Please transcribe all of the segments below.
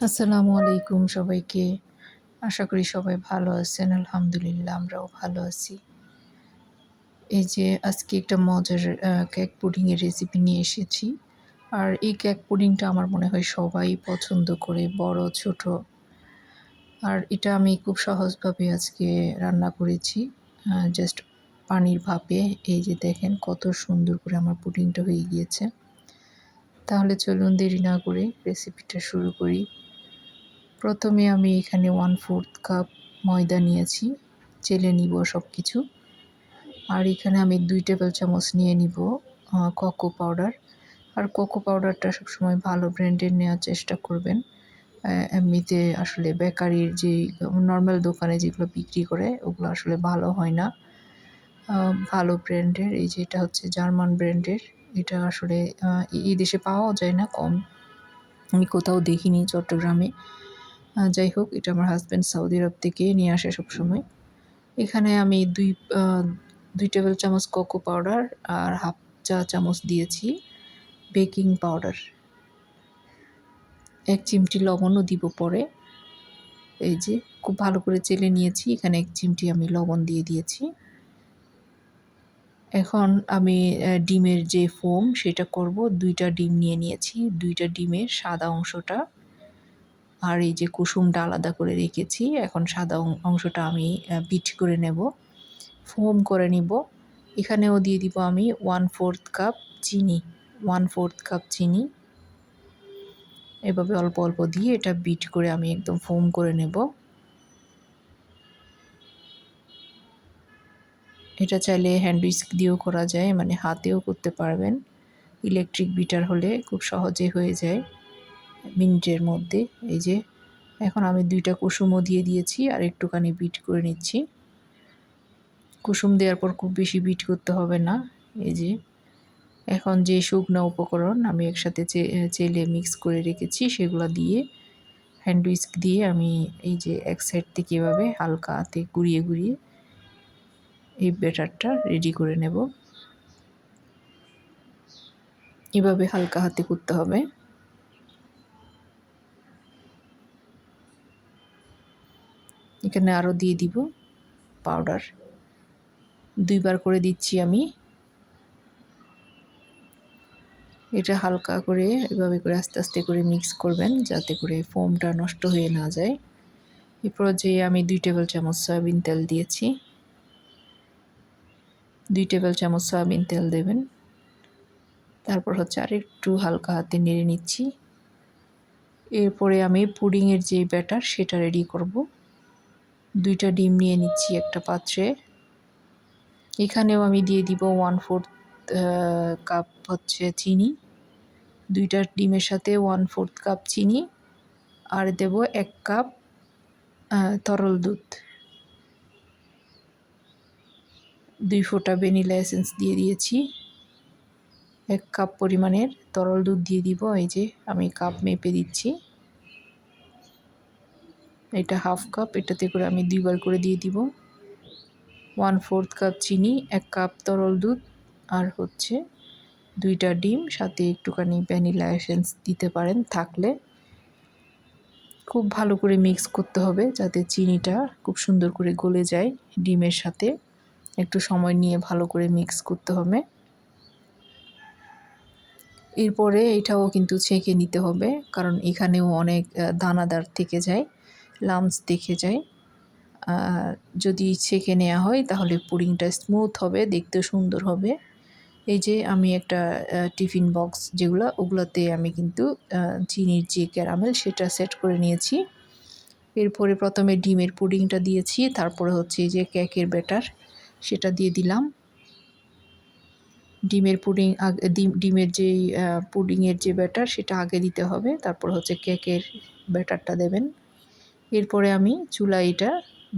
আসসালামু আলাইকুম সবাইকে। আশা করি সবাই ভালো আছেন, আলহামদুলিল্লাহ আমরাও ভালো আছি। এই যে আজকে একটা মজার কেক পুডিংয়ের রেসিপি নিয়ে এসেছি। আর এই কেক পুডিংটা আমার মনে হয় সবাই পছন্দ করে, বড়, ছোট। আর এটা আমি খুব সহজভাবে আজকে রান্না করেছি জাস্ট পানির ভাপে। এই যে দেখেন কত সুন্দর করে আমার পুডিংটা হয়ে গিয়েছে। তাহলে চলুন দেরি না করে রেসিপিটা শুরু করি। প্রথমে আমি এখানে ওয়ান ফোর্থ কাপ ময়দা নিয়েছি, চেলে নিব সব কিছু আর এখানে আমি দুই টেবিল চামচ নিয়ে নিব কোকো পাউডার আর কোকো পাউডারটা সবসময় ভালো ব্র্যান্ডের নেওয়ার চেষ্টা করবেন। এমনিতে আসলে বেকারির যে নর্মাল দোকানে যেগুলো বিক্রি করে, ওগুলো আসলে ভালো হয় না। ভালো ব্র্যান্ডের এই যে এটা হচ্ছে জার্মান ব্র্যান্ডের এটা আসলে এই দেশে পাওয়াও যায় না কম। আমি কোথাও দেখিনি চট্টগ্রামে। যাই হোক, এটা আমার হাজব্যান্ড সৌদি আরব থেকে নিয়ে আসে সবসময়। এখানে আমি দুই দুই টেবিল চামচ কোকো পাউডার আর হাফ চা চামচ দিয়েছি বেকিং পাউডার এক চিমটি লবণও দিব পরে। এই যে, খুব ভালো করে চেলে নিয়েছি, এখানে এক চিমটি আমি লবণ দিয়ে দিয়েছি। এখন আমি ডিমের যে ফোম সেটা করব। দুইটা ডিম নিয়ে নিয়েছি। দুইটা ডিমের সাদা অংশটা আর এই যে কুসুমটা আলাদা করে রেখেছি, এখন সাদা অংশটা আমি বিট করে নেব, ফোম করে নিব। এখানেও দিয়ে দিব আমি ওয়ান ফোর্থ কাপ চিনি ওয়ান ফোর্থ কাপ চিনি। এভাবে অল্প অল্প দিয়ে এটা বিট করে আমি একদম ফোম করে নেব। এটা চাইলে হ্যান্ড উইস্ক দিয়েও করা যায় মানে হাতেও করতে পারবেন। ইলেকট্রিক বিটার হলে খুব সহজে হয়ে যায়। মিনিটের মধ্যে। এই যে, এখন আমি দুইটা কুসুমও দিয়ে দিয়েছি আর একটুখানি বিট করে নিচ্ছি। কুসুম দেওয়ার পর খুব বেশি বিট করতে হবে না। এই যে, এখন যে শুকনো উপকরণ আমি একসাথে চেলে মিক্স করে রেখেছি সেগুলো দিয়ে হ্যান্ড উইস্ক দিয়ে আমি এই যে এক সাইড থেকে এভাবে হালকা হাতে গুড়িয়ে গুড়িয়ে এই ব্যাটারটা রেডি করে নেব। এভাবে হালকা হাতে করতে হবে। এখানে আরও দিয়ে দিব পাউডার দুইবার করে দিচ্ছি আমি। এটা হালকা করে এভাবে করে আস্তে আস্তে করে মিক্স করবেন যাতে করে ফোমটা নষ্ট হয়ে না যায়। এরপর যে আমি দুই টেবিল চামচ সয়াবিন তেল দিয়েছি। দুই টেবিল চামচ সয়াবিন তেল দেবেন। তারপর হচ্ছে আর একটু হালকা হাতে নেড়ে নিচ্ছি। এরপরে আমি পুডিংয়ের যে ব্যাটার সেটা রেডি করব। দুইটা ডিম নিয়ে নিচ্ছি একটা পাত্রে। এখানেও আমি দিয়ে দিব ওয়ান ফোর্থ কাপ হচ্ছে চিনি। দুইটা ডিমের সাথে ওয়ান ফোর্থ কাপ চিনি। আর দেব এক কাপ তরল দুধ। দুই ফোঁটা ভ্যানিলা এসেন্স দিয়ে দিয়েছি। এক কাপ পরিমাণের তরল দুধ দিয়ে দিব। এই যে আমি কাপ মেপে দিচ্ছি। এটা হাফ কাপ এটাতে করে আমি দুইবার করে দিয়ে দিব। ওয়ান ফোর্থ কাপ চিনি, এক কাপ তরল দুধ, আর হচ্ছে দুইটা ডিম, সাথে একটুখানি ভ্যানিলা এসেন্স দিতে পারেন থাকলে। খুব ভালো করে মিক্স করতে হবে যাতে চিনিটা খুব সুন্দর করে গলে যায় ডিমের সাথে। একটু সময় নিয়ে ভালো করে মিক্স করতে হবে। এরপরে এটাও কিন্তু ছেঁকে নিতে হবে, কারণ এখানেও অনেক দানাদার থেকে যায়। লামস দেখে যায় যদি ছেঁকে নেওয়া হয় তাহলে পুডিংটা স্মুথ হবে দেখতে সুন্দর হবে। এই যে আমি একটা টিফিন বক্স যেগুলো, ওগুলোতে আমি কিন্তু চিনির যে ক্যারামেল সেটা সেট করে নিয়েছি। এরপরে প্রথমে ডিমের পুডিংটা দিয়েছি, তারপরে হচ্ছে যে কেকের ব্যাটার সেটা দিয়ে দিলাম। ডিমের পুডিং ডিমের যেই পুডিংয়ের যে ব্যাটার সেটা আগে দিতে হবে, তারপর হচ্ছে কেকের ব্যাটারটা দেবেন। এরপরে আমি চুলা এটা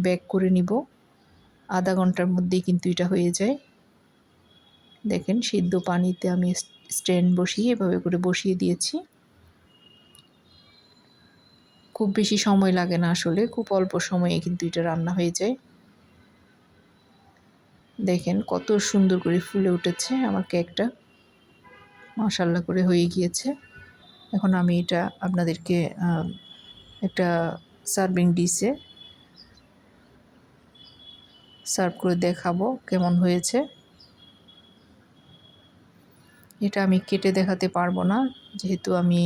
ব্যাক করে নিব। আধা ঘণ্টার মধ্যেই কিন্তু এটা হয়ে যায়। দেখেন, সিদ্ধ পানিতে আমি স্ট্যান্ড বসিয়ে এভাবে করে বসিয়ে দিয়েছি। খুব বেশি সময় লাগে না আসলে, খুব অল্প সময়ে কিন্তু এটা রান্না হয়ে যায়। দেখেন, কত সুন্দর করে ফুলে উঠেছে আমার কেকটা মাশাল্লা করে হয়ে গিয়েছে। এখন আমি এটা আপনাদেরকে একটা সার্ভিং ডিশে সার্ভ করে দেখাবো কেমন হয়েছে। এটা আমি কেটে দেখাতে পারব না, যেহেতু আমি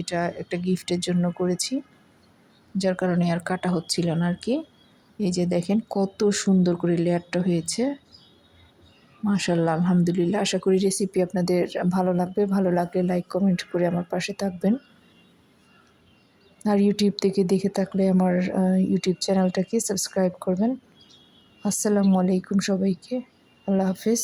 এটা একটা গিফটের জন্য করেছি, যার কারণে আর কাটা হচ্ছিল না আর কি। এই যে দেখেন কত সুন্দর করে লেয়ারটা হয়েছে। মাশাল্লাহ আলহামদুলিল্লাহ। আশা করি রেসিপি আপনাদের ভালো লাগবে। ভালো লাগলে লাইক কমেন্ট করে আমার পাশে থাকবেন। আর ইউটিউব থেকে দেখে থাকলে আমার ইউটিউব চ্যানেলটাকে সাবস্ক্রাইব করবেন। আসসালামু আলাইকুম সবাইকে। আল্লাহ হাফিজ।